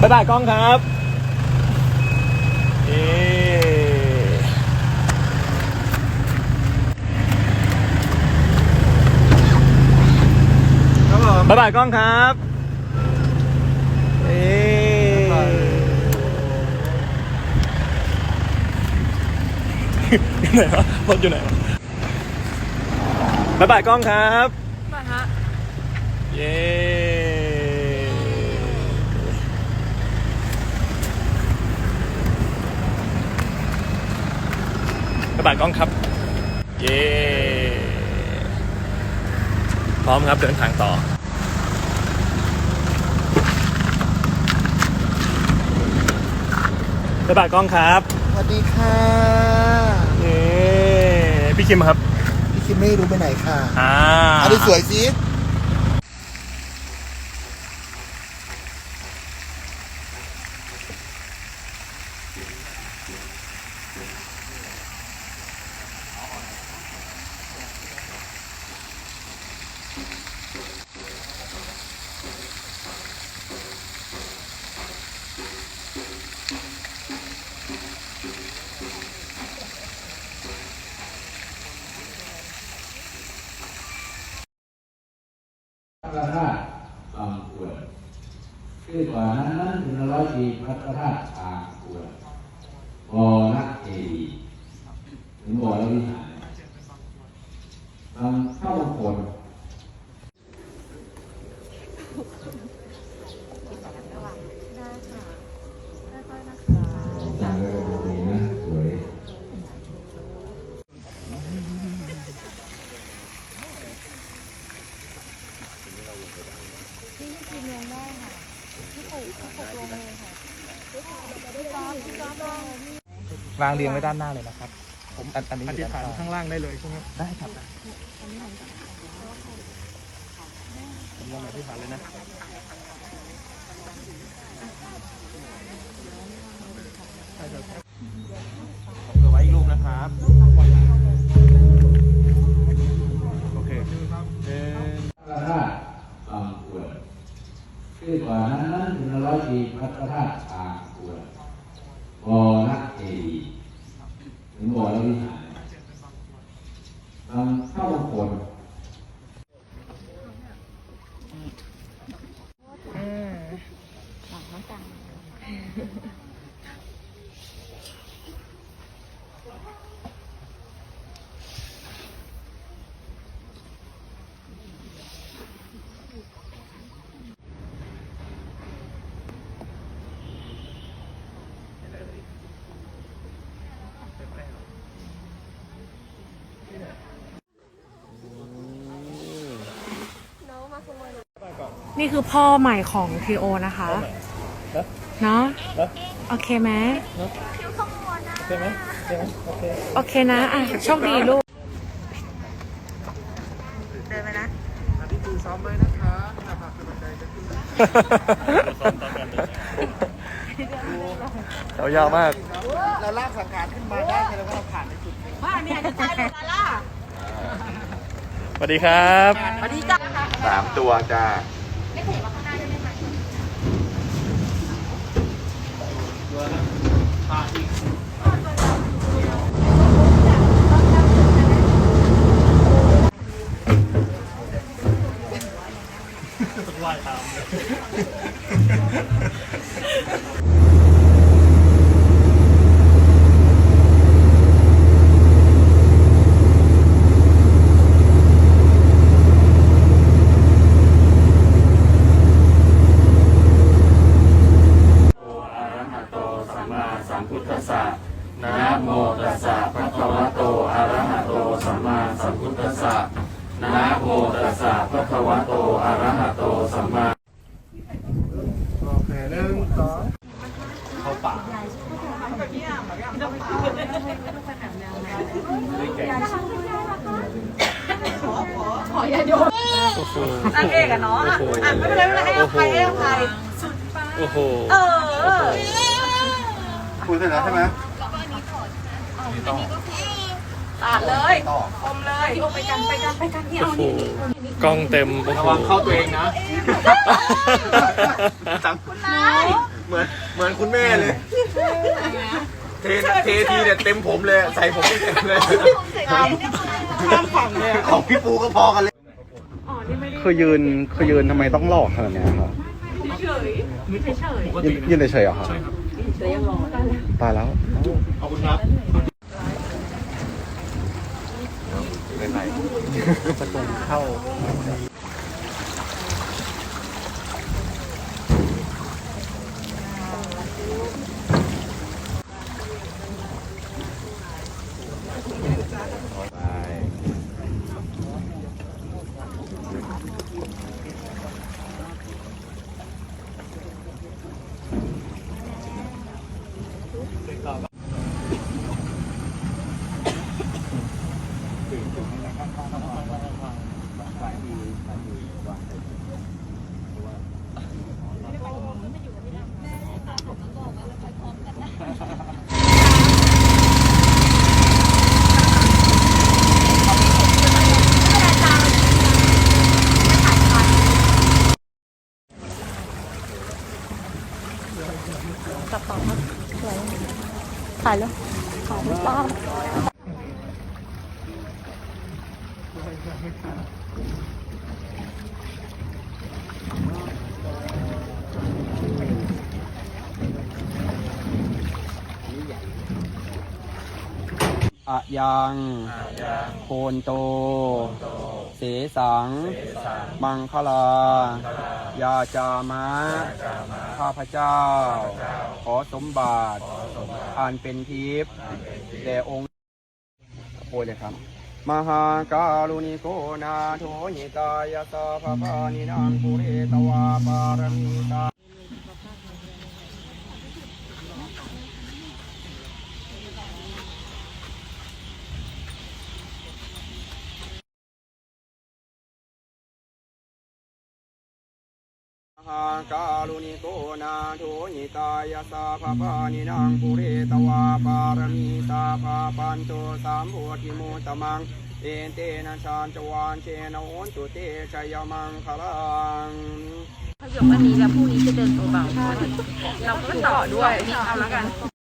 บ๊ายบายกล้องครับเย้ครับผมบ๊ายบายกล้องครับเย้อยู่ไหนวะรถอยู่ไหนวะบ๊ายบายกล้องครับ มาฮะ เย้ บ๊ายบายกล้องครับ เย้พร้อมครับเดินทางต่อบ๊ายบายกล้องครับสวัสดีค่ะเย้พี่คิมครับ พี่คิมไม่รู้ไปไหนค่ะอ่าอันนี้สวยสิ ระธาตุบางส่วนที่กว่านั้นนั้นถึงร้อยปีพระธาตุบางกรวยบอนักเอดีย์ถึงบอแล้ววิหารบางเข้าบางคน สั่งเลยตรงนี้นะสวย วางเรียงไว้ด้านหน้าเลยนะครับ ผมอันอันนี้อธิษฐานข้างล่างได้เลยใช่ไหมได้ครับผมลงอธิษฐานเลยนะผมจะไว้อีกรูปนะครับ โอเคหนึ่งพระธาตุบางกรวยชื่อกว่านั้นนั้นถึงร้อยปีพระธาตุบางกรวยบอนักเอดีย์ ถึงบอแล้ววิหารบางเข้าบางคน นี่คือพ่อใหม่ของทีโอนะคะ เนาะโอเคไหมใช่ไหมใช่ไหมโอเค โอเคนะ อะ โชคดีลูก เดินไปนะอันนี้คือซ้อมไว้นะคะนะครับกำลังใจจะขึ้นเรายาวมาก เราลากสังการขึ้นมาได้แสดงว่าเราผ่านในจุดนี้สวัสดีครับสามตัวจ้า Ha ha ha! นางเอกอะเนาะอะอะไม่เป็นไรไม่เป็นไรให้อภัยให้อภัยโอ้โห เออคุณเสร็จแล้วใช่ไหมตัดเลยอมเลยพี่โอไปกันไปกันไปกันนี่เอานี่กล้องเต็มโอ้โหระวังเข้าตัวเองนะ จังนายเหมือนเหมือนคุณแม่เลย เทเททีเนี่ยเต็มผมเลย ใส่ผมไม่เต็มเลย ข้ามฝั่งเลย ของพี่ปูก็พอกันเลย คือยืนคือยืนทำไมต้องหลอกขนาดเนี้ยครับเฉยเฉยยืนเฉยๆเหรอครับตายแล้วขอบคุณครับ ถ่ายแล้วถ่ายแล้วป้าอะยังโคนโต สสัง มังคลายาจามะ ข้าพเจ้า ขอสมบัติอันเป็นทิพย์แด่องค์โอ้ยเลยครับ มหาการุณิโกนาโถหิตายาสาภาพานินางปุเรตวาปารมีตา หาการุณิโกนาโทนิตายาสาภาพานินางปุเรตวาปารมีสาภาปันโตสามโพธิโมตมัง เอเตนะชานจวานเชนะโอนตุเตชัยมังคลังถ้าเกิดวันนี้แล้วพรุ่งนี้จะเดินตัวเบาเราก็ต่อด้วยเอาแล้วกัน